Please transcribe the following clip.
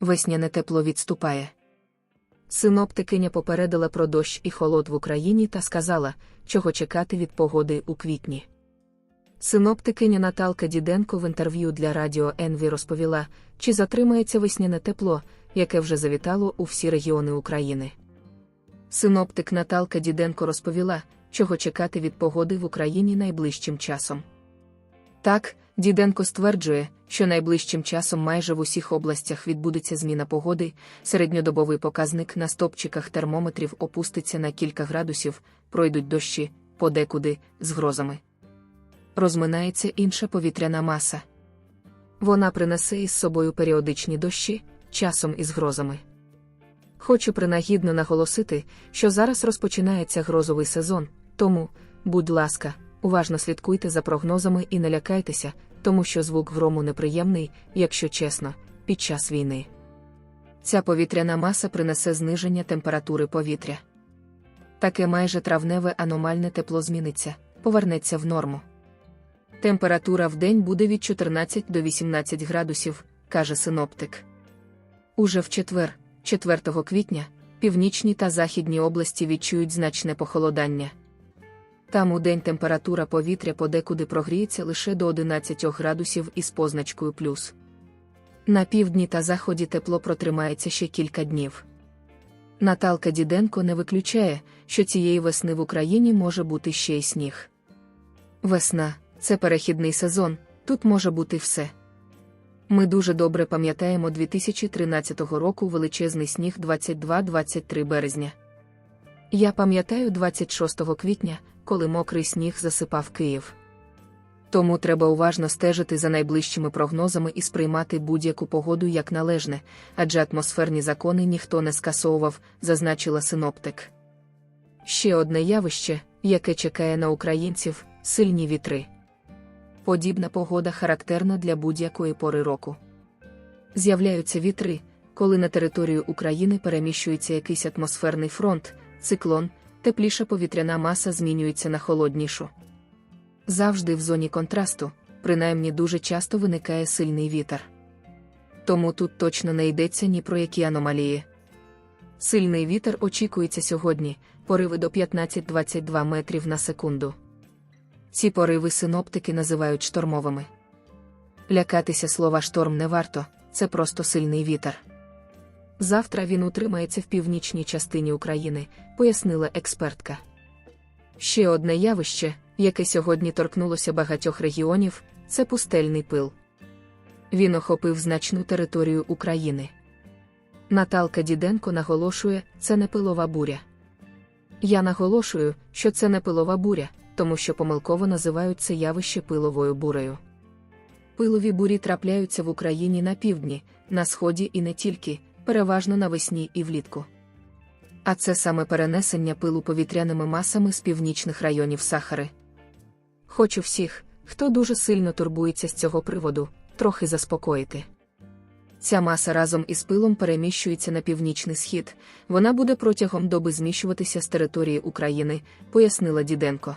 Весняне тепло відступає. Синоптикиня попередила про дощ і холод в Україні та сказала, чого чекати від погоди у квітні. Синоптикиня Наталка Діденко в інтерв'ю для Радіо Енві розповіла, чи затримається весняне тепло, яке вже завітало у всі регіони України. Синоптик Наталка Діденко розповіла, чого чекати від погоди в Україні найближчим часом. Так, Діденко стверджує, що найближчим часом майже в усіх областях відбудеться зміна погоди, середньодобовий показник на стопчиках термометрів опуститься на кілька градусів, пройдуть дощі, подекуди, з грозами. Розминається інша повітряна маса. Вона принесе із собою періодичні дощі, часом із грозами. Хочу принагідно наголосити, що зараз розпочинається грозовий сезон, тому, будь ласка, уважно слідкуйте за прогнозами і не лякайтеся, тому що звук грому неприємний, якщо чесно, під час війни. Ця повітряна маса принесе зниження температури повітря. Таке майже травневе аномальне тепло зміниться, повернеться в норму. Температура в день буде від 14 до 18 градусів, каже синоптик. Уже в четвер, 4 квітня, північні та західні області відчують значне похолодання. Там у день температура повітря подекуди прогріється лише до 11 градусів із позначкою плюс. На півдні та заході тепло протримається ще кілька днів. Наталка Діденко не виключає, що цієї весни в Україні може бути ще й сніг. Весна це перехідний сезон, тут може бути все. Ми дуже добре пам'ятаємо 2013 року величезний сніг 22-23 березня. Я пам'ятаю 26 квітня, коли мокрий сніг засипав Київ. Тому треба уважно стежити за найближчими прогнозами і сприймати будь-яку погоду як належне, адже атмосферні закони ніхто не скасовував, зазначила синоптик. Ще одне явище, яке чекає на українців сильні вітри. Подібна погода характерна для будь-якої пори року. З'являються вітри, коли на територію України переміщується якийсь атмосферний фронт, циклон, тепліша повітряна маса змінюється на холоднішу. Завжди в зоні контрасту, принаймні дуже часто виникає сильний вітер. Тому тут точно не йдеться ні про які аномалії. Сильний вітер очікується сьогодні, пориви до 15-22 метрів на секунду. Ці пориви синоптики називають штормовими. Лякатися слова шторм не варто, це просто сильний вітер. Завтра він утримається в північній частині України, пояснила експертка. Ще одне явище, яке сьогодні торкнулося багатьох регіонів, це пустельний пил. Він охопив значну територію України. Наталка Діденко наголошує, це не пилова буря. Я наголошую, що це не пилова буря, тому що помилково називають це явище пиловою бурею. Пилові бурі трапляються в Україні на півдні, на сході і не тільки, переважно навесні і влітку. А це саме перенесення пилу повітряними масами з північних районів Сахари. Хочу всіх, хто дуже сильно турбується з цього приводу, трохи заспокоїти. Ця маса разом із пилом переміщується на північний схід, вона буде протягом доби зміщуватися з території України, пояснила Діденко.